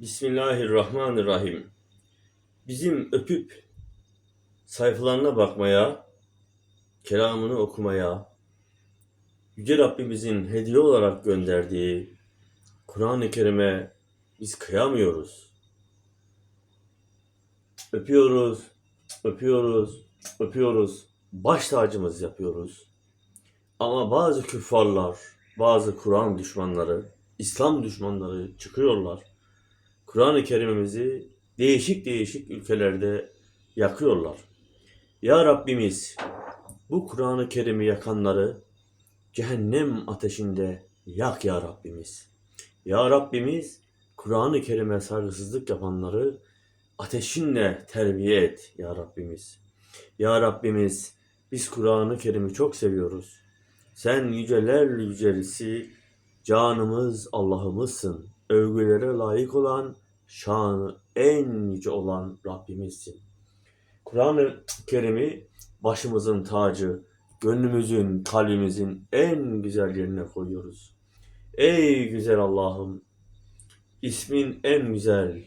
Bismillahirrahmanirrahim. Bizim öpüp sayfalarına bakmaya, kelamını okumaya, Yüce Rabbimizin hediye olarak gönderdiği Kur'an-ı Kerim'e biz kıyamıyoruz. Öpüyoruz, öpüyoruz, öpüyoruz. Baş tacımız yapıyoruz. Ama bazı küffarlar, bazı Kur'an düşmanları, İslam düşmanları çıkıyorlar. Kur'an-ı Kerim'imizi değişik değişik ülkelerde yakıyorlar. Ya Rabbimiz bu Kur'an-ı Kerim'i yakanları cehennem ateşinde yak ya Rabbimiz. Ya Rabbimiz Kur'an-ı Kerim'e saygısızlık yapanları ateşinle terbiye et ya Rabbimiz. Ya Rabbimiz biz Kur'an-ı Kerim'i çok seviyoruz. Sen yüceler yücelisi canımız Allah'ımızsın. Övgülere layık olan, şanı en yüce olan Rabbimizsin. Kur'an-ı Kerim'i başımızın tacı, gönlümüzün, kalbimizin en güzel yerine koyuyoruz. Ey güzel Allah'ım, ismin en güzel,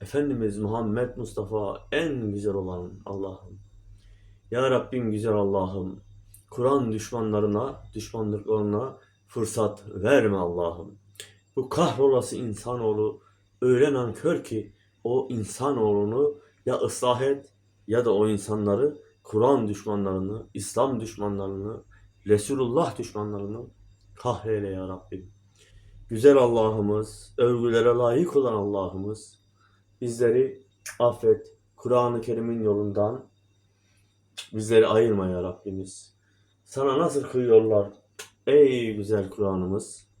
Efendimiz Muhammed Mustafa en güzel olan Allah'ım. Ya Rabbim güzel Allah'ım, Kur'an düşmanlarına, düşmanlıklarına fırsat verme Allah'ım. Bu kahrolası insanoğlu öyle nankör ki o insanoğlunu ya ıslah et ya da o insanları Kur'an düşmanlarını, İslam düşmanlarını, Resulullah düşmanlarını kahreyle ya Rabbim. Güzel Allah'ımız, övgülere layık olan Allah'ımız bizleri affet. Kur'an-ı Kerim'in yolundan bizleri ayırma ya Rabbimiz. Sana nasıl kıyıyorlar ey güzel Kur'an'ımız.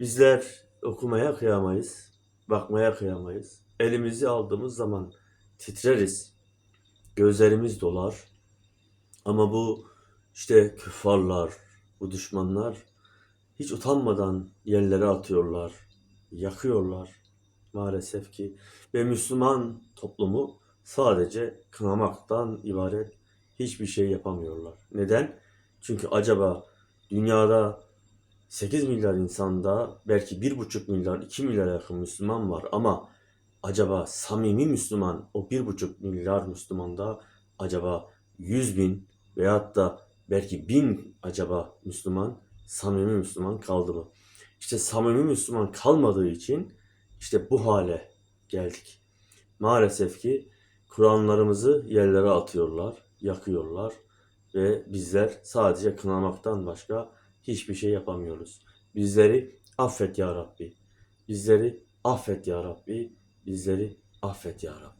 Bizler okumaya kıyamayız, bakmaya kıyamayız. Elimizi aldığımız zaman titreriz. Gözlerimiz dolar. Ama bu işte küffarlar, bu düşmanlar hiç utanmadan yerlere atıyorlar, yakıyorlar maalesef ki. Ve Müslüman toplumu sadece kınamaktan ibaret hiçbir şey yapamıyorlar. Neden? Çünkü acaba dünyada 8 milyar insanda belki 1,5 milyar, 2 milyara yakın Müslüman var ama acaba samimi Müslüman o 1,5 milyar Müslümanda acaba 100 bin veyahut da belki bin acaba Müslüman, samimi Müslüman kaldı mı? İşte samimi Müslüman kalmadığı için işte bu hale geldik. Maalesef ki Kur'anlarımızı yerlere atıyorlar, yakıyorlar ve bizler sadece kınamaktan başka hiçbir şey yapamıyoruz. Bizleri affet ya Rabbi. Bizleri affet ya Rabbi. Bizleri affet ya Rabbi.